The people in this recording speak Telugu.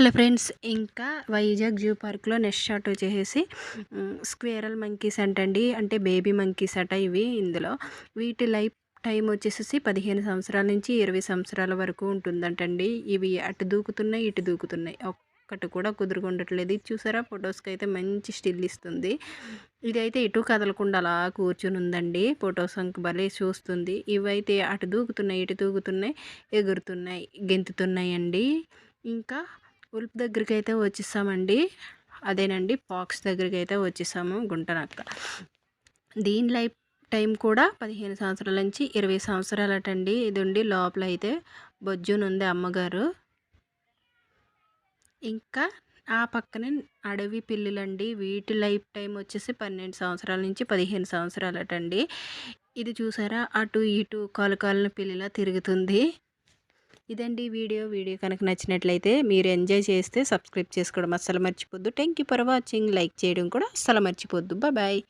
హలో ఫ్రెండ్స్ ఇంకా వైజాగ్ జూ పార్క్లో నెక్స్ట్ షాట్ వచ్చేసి స్క్వేరల్ మంకీస్ అంటండి. అంటే బేబీ మంకీస్ అట ఇవి ఇందులో. వీటి లైఫ్ టైం వచ్చేసి పదిహేను సంవత్సరాల నుంచి ఇరవై సంవత్సరాల వరకు ఉంటుందంటండి. ఇవి అటు దూకుతున్నాయి ఇటు దూకుతున్నాయి. ఒక్కటి కూడా కుదురుకుండట్లేదు. ఇది చూసారా? ఫొటోస్కి అయితే మంచి స్టిల్ ఇస్తుంది. ఇదైతే ఇటు కదలకుండా అలా కూర్చుని ఉందండి. ఫొటోస్ భలే చూస్తుంది. ఇవైతే అటు దూకుతున్నాయి ఇటు దూకుతున్నాయి ఎగురుతున్నాయి గెంతుతున్నాయి అండి ఇంకా ఉల్ప్ దగ్గరికి అయితే వచ్చేసామండి. అదేనండి పాక్స్ దగ్గరికి అయితే వచ్చేసాము గుంటనక్క. దీని లైఫ్ టైం కూడా పదిహేను సంవత్సరాల నుంచి ఇరవై సంవత్సరాలటండి ఇది ఉండి లోపల అయితే బొజ్జునుంది అమ్మగారు. ఇంకా ఆ పక్కనే అడవి పిల్లులండి. వీటి లైఫ్ టైం వచ్చేసి పన్నెండు సంవత్సరాల నుంచి పదిహేను సంవత్సరాలటండి. ఇది చూసారా? అటు ఇటు కాలు కాలిన పిల్లిలా తిరుగుతుంది. ఇదండి వీడియో. వీడియో కనుక నచ్చినట్లయితే మీరు ఎంజాయ్ చేస్తే సబ్స్క్రైబ్ చేసుకోవడం అస్సలు మర్చిపోద్దు. Thank you for watching. Like చేయడం కూడా అస్సలు మర్చిపోద్దు. బాయ్.